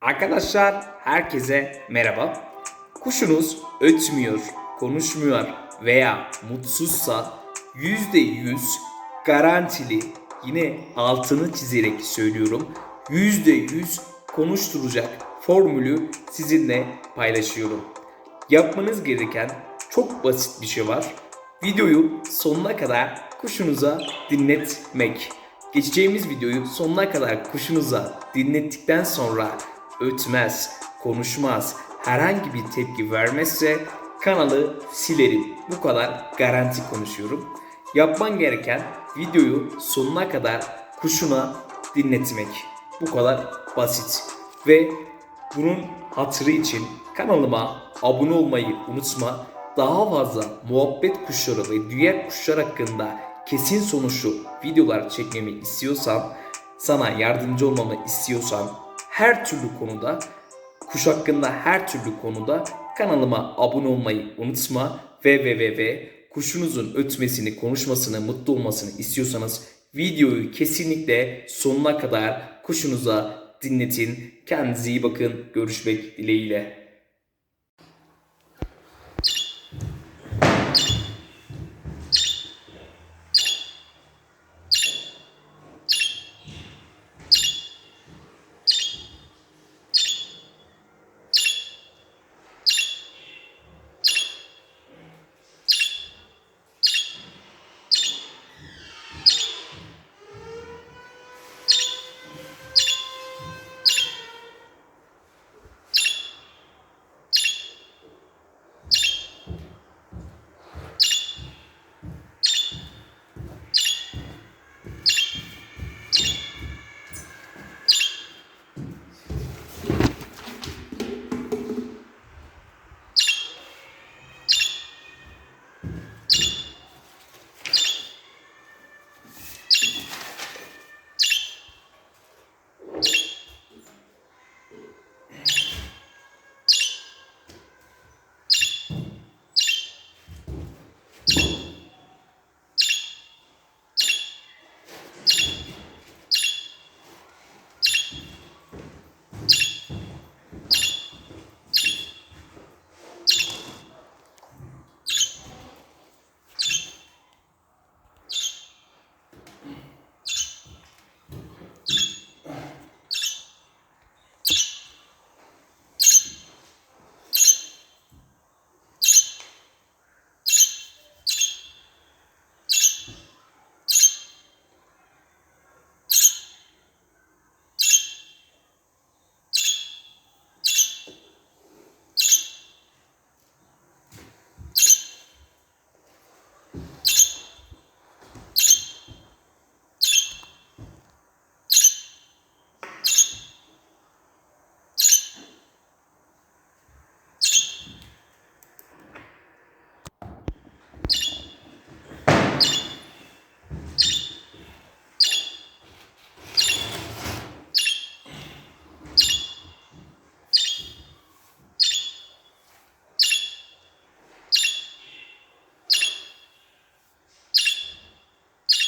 Arkadaşlar herkese merhaba. Kuşunuz ötmüyor, konuşmuyor veya mutsuzsa %100 garantili yine altını çizerek söylüyorum %100 konuşturacak formülü sizinle paylaşıyorum. Yapmanız gereken çok basit bir şey var. Videoyu sonuna kadar kuşunuza dinletmek. Geçeceğimiz videoyu sonuna kadar kuşunuza dinlettikten sonra ötmez, konuşmaz, herhangi bir tepki vermezse kanalı silerim. Bu kadar garanti konuşuyorum. Yapman gereken videoyu sonuna kadar kuşuna dinletmek. Bu kadar basit. Ve bunun hatırı için kanalıma abone olmayı unutma. Daha fazla muhabbet kuşları ve diğer kuşlar hakkında kesin sonuçlu videolar çekmemi istiyorsan, sana yardımcı olmamı istiyorsan her türlü konuda kuş hakkında her türlü konuda kanalıma abone olmayı unutma ve kuşunuzun ötmesini, konuşmasını, mutlu olmasını istiyorsanız videoyu kesinlikle sonuna kadar kuşunuza dinletin. Kendinize iyi bakın. Görüşmek dileğiyle.